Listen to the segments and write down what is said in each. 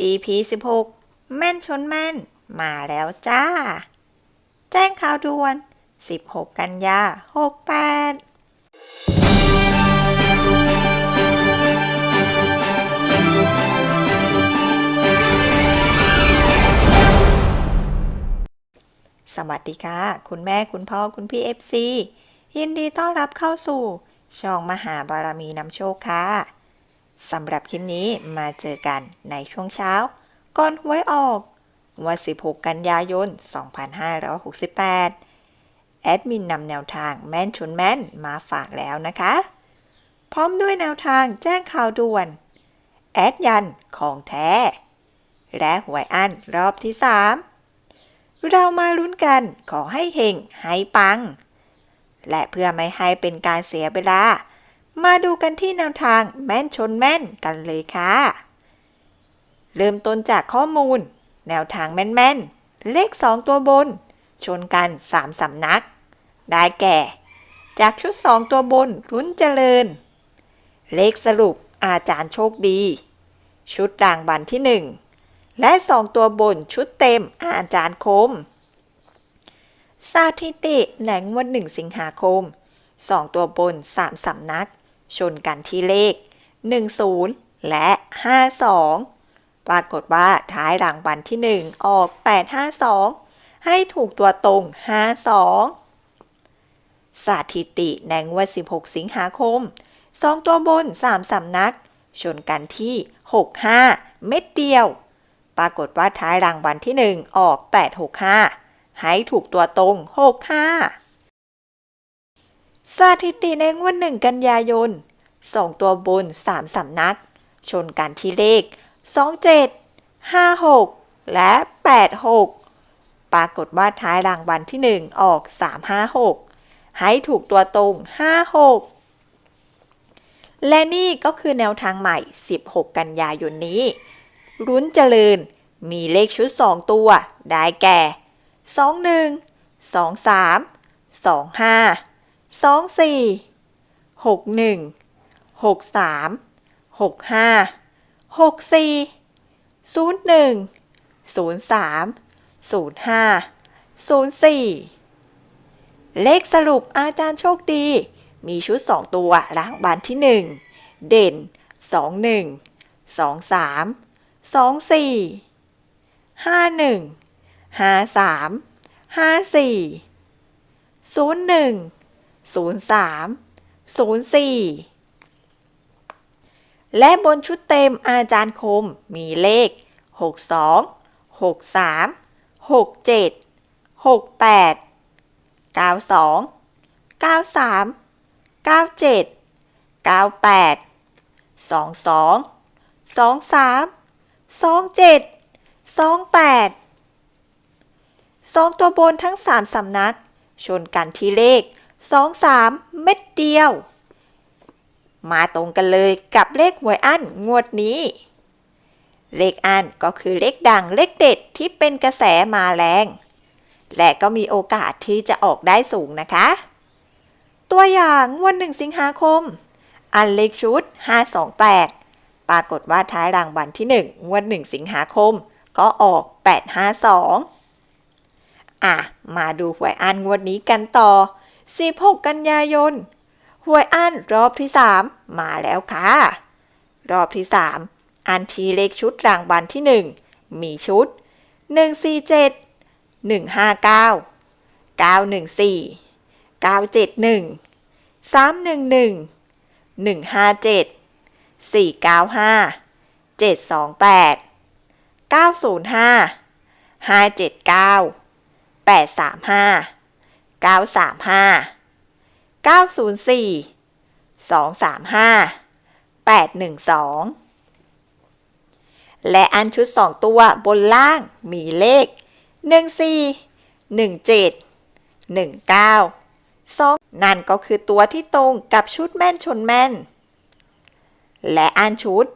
EP 16 แม่นชนแม่น มาแล้วจ้า แจ้งข่าวด่วน 16 กันยา 68สวัสดีค่ะ คุณแม่คุณพ่อคุณพี่ FC ยินดีต้อนรับเข้าสู่ ช่องมหาบารมีนำโชคค่ะ สำหรับคลิปนี้มาเจอกันในช่วงเช้า ก่อนหวยออกวัน16 กันยายน 2568 แอดมินนำแนวทางแม่นชนแม่นมาฝากแล้วนะคะ พร้อมด้วยแนวทางแจ้งข่าวด่วน แอดยันของแท้ และหวยอันรอบที่ 3 เรามาลุ้นกันขอให้เฮงให้ปัง และเพื่อไม่ให้เป็นการเสียเวลา มาดูกันที่แนวทางแม่นชนแม่นกันเลยค่ะ เริ่มต้นจากข้อมูล แนวทางแม่นๆ เลข 2 ตัวบน ชนกัน 3สำนัก ได้แก่ จากชุด 2 ตัวบนรุ้นเจริญ เลขสรุปอาจารย์โชคดี ชุดรางบัลที่ 1 และ 2 ตัวบนชุดเต็มอาจารย์คม สถิติแหลงวันหนึ่งสิงหาคม 2 ตัวบน 3สำนัก ชนกันที่เลข 10 และ 52 ปรากฏว่าท้ายรางวัลที่ 1 ออก 852 ให้ถูกตัวตรง 52 สถิติแหล่งวัน16 สิงหาคม 2 ตัวบน 3 สำนัก ชนกันที่ 65 เม็ดเดียว ปรากฏว่าท้ายรางวัลที่ 1 ออก 865 ให้ถูกตัวตรง 65 สถิติในงวันหนึ่งกันยายน2ตัวบน3สำนัก ชนกันที่เลข 27 56 และ 86 ปรากฏว่าท้ายรางวัลที่ 1 ออก 356 ให้ถูกตัวตรง 56 และนี่ก็คือแนวทางใหม่ 16 กันยายนนี้ รุ้นเจริญมีเลขชุด 2 ตัว ได้แก่ 21 23 25 สองสี่หกหนึ่งหกสามหกห้าหกสี่ศูนย์หนึ่งศูนย์สามศูนย์ห้าศูนย์สี่เลขสรุปอาจารย์โชคดี มีชุดสองตัวล้างบานที่หนึ่งเด่นสองหนึ่งสองสามสองสี่ห้าหนึ่งห้าสามห้าสี่ศูนย์หนึ่ง 03 04 และบนชุดเต็มอาจารย์คมมีเลข 62 63 67 68 92 93 97 98 22 23 27 28สองตัวบนทั้ง 3 สำนัก ชนกันที่เลข 2 3เม็ดเดียว มาตรงกันเลยกับเลขหวยอั้นงวดนี้ เลขอั้นก็คือเลขดังเลขเด็ดที่เป็นกระแสมาแรง และก็มีโอกาสที่จะออกได้สูงนะคะ ตัวอย่างวันหนึ่งสิงหาคม อันเลขชุด 528 ปรากฏว่าท้ายรางวัลที่1งวด1สิงหาคมก็ออก 852 อะ มาดูหวยอันงวดนี้กันต่อ 16 กันยายนหวยอันรอบที่ 3 มาแล้วค่ะ รอบที่ 3 อันทีเลขชุดรางวัลที่ 1 มีชุด 147 159 914 971 311 157 495 728 905 579 835 935 904 235 812 และอันชุด 2 ตัวบนล่างมีเลข 14 17 19 2 นั่นก็คือตัวที่ตรงกับชุดแม่นชนแม่น และอันชุด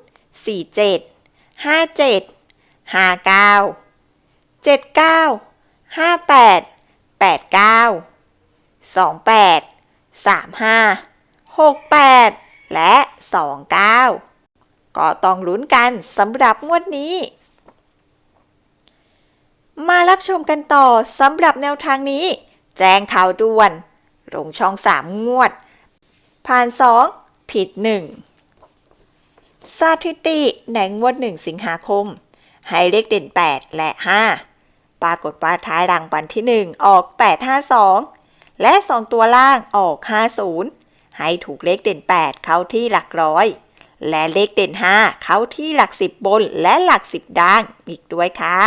47 57 59 79 58 89 28 35 68 และ 29 ก็ต้องลุ้นกันสำหรับงวดนี้ มารับชมกันต่อสำหรับแนวทางนี้ แจ้งข่าวด่วน ลงช่อง 3 งวด ผ่าน 2 ผิด 1 สถิติในงวด 1 สิงหาคม ให้เลขเด่น 8 และ 5 ปรากฏว่าท้ายรางวัลที่ 1 ออก 852 และ 2 ตัวล่างออก 50 ให้ถูกเลขเด่น 8 เข้าที่หลักร้อย และเลขเด่น 5 เข้าที่หลัก 10 บนและหลัก 10ด่างอีกด้วยค่ะ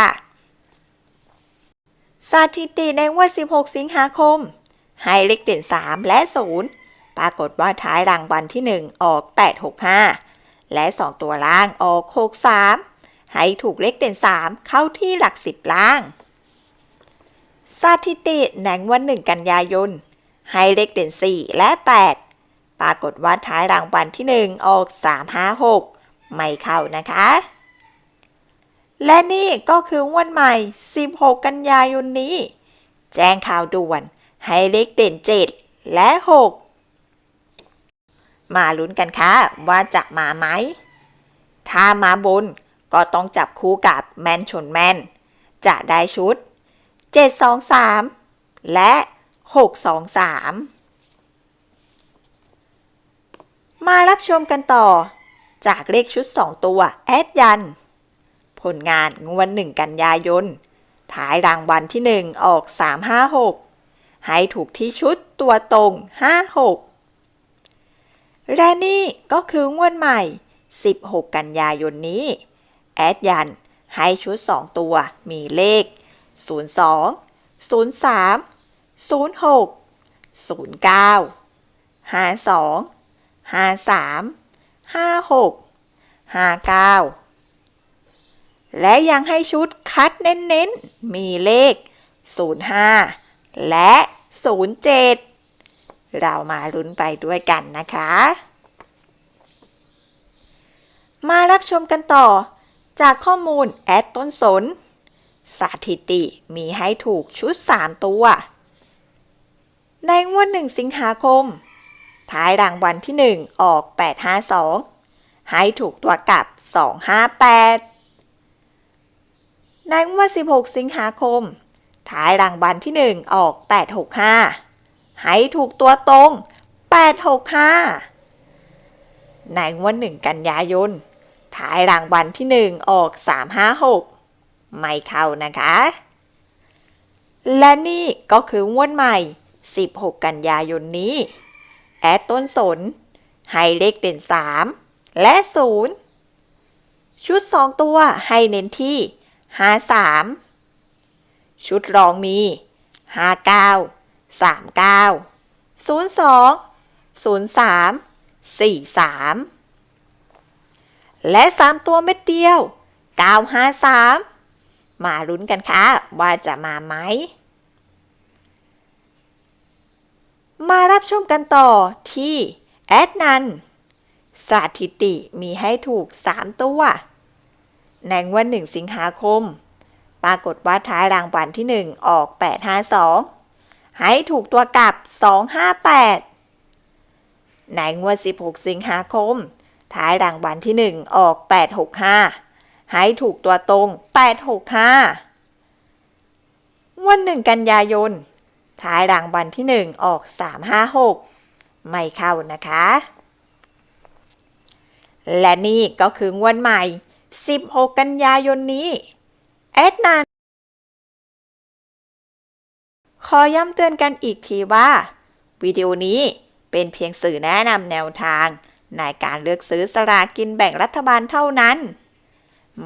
สถิติในงวด16 สิงหาคม ให้เลขเด่น 3 และ 0 ปรากฏว่าท้ายรางวัลที่ 1 ออก 865 และ 2 ตัวล่างออก 63 ให้ถูกเลขเด่น 3 เข้าที่หลัก 10 ล่าง สถิติในงวด1กันยายน ให้เลขเด่น 4 และ 8 ปรากฏว่าท้ายรางวัลที่ 1 ออก 356 ไม่เข้านะคะ และนี่ก็คืองวดใหม่ 16 กันยายนนี้ แจ้งข่าวด่วน ให้เลขเด่น 7 และ 6 มาลุ้นกันค่ะว่าจะมาไหม ถ้ามาบนก็ต้องจับคู่กับแมนชนแมน จะได้ชุด 723 และ 623 มารับชมกันต่อ จากเลขชุด 2 ตัว แอดยัน ผลงานงวดหนึ่งกันยายนท้ายรางวัลที่ 1 ออก 356 ให้ถูกที่ชุดตัวตรง 56 และนี่ก็คืองวดใหม่ 16 กันยายนนี้ แอดยันให้ชุด 2 ตัวมีเลข 02 03 06 09 52 53 56 59 และยังให้ชุดคัดเน้นๆ มีเลข 05 และ 07 เรามาลุ้นไปด้วยกันนะคะ มารับชมกันต่อจากข้อมูลแอดต้นสน สถิติมีให้ถูกชุด 3 ตัว ในงวด1สิงหาคม ท้ายรางวัลที่ 1 ออก 852 ให้ถูกตัวกลับ 258 ในงวด 16 สิงหาคม ท้ายรางวัลที่ 1 ออก 865 ให้ถูกตัวตรง 865 ในงวด 1 กันยายน ท้ายรางวัลที่ 1 ออก 356 ไม่เข้านะคะ และนี่ก็คืองวดใหม่ 16 กันยายนนี้ แอดต้นสน ให้เลขเด่น 3 และ 0 ชุด 2 ตัวให้เน้นที่ 53 ชุดรองมี 59 39 02 03 43 และ 3 ตัวเม็ดเดียว 953 มาลุ้นกันค่ะว่าจะมาไหม มารับชมกันต่อที่แอดนันสถิติมีให้ถูก 3 ตัว ในวัน 1 สิงหาคม ปรากฏว่าท้ายรางวัลที่ 1 ออก 852 ให้ถูกตัวกลับ 258 ในงวด 16 สิงหาคม ท้ายรางวัลที่ 1 ออก 865 ให้ถูกตัวตรง 865 วัน1กันยายนท้ายรางวัลที่ 1 ออก 356 ไม่เข้านะคะ และนี่ก็คืองวดใหม่ 16 กันยายนนี้ แอดนานขอย้ำเตือนกันอีกทีว่า วิดีโอนี้เป็นเพียงสื่อแนะนำแนวทาง ในการเลือกซื้อสลากกินแบ่งรัฐบาลเท่านั้น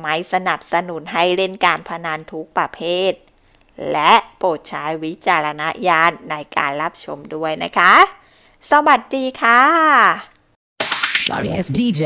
ไม่สนับสนุนให้เล่นการพนันทุกประเภท และโปรดใช้วิจารณญาณในการรับชมด้วยนะคะ สวัสดีค่ะ Sorry ass DJ.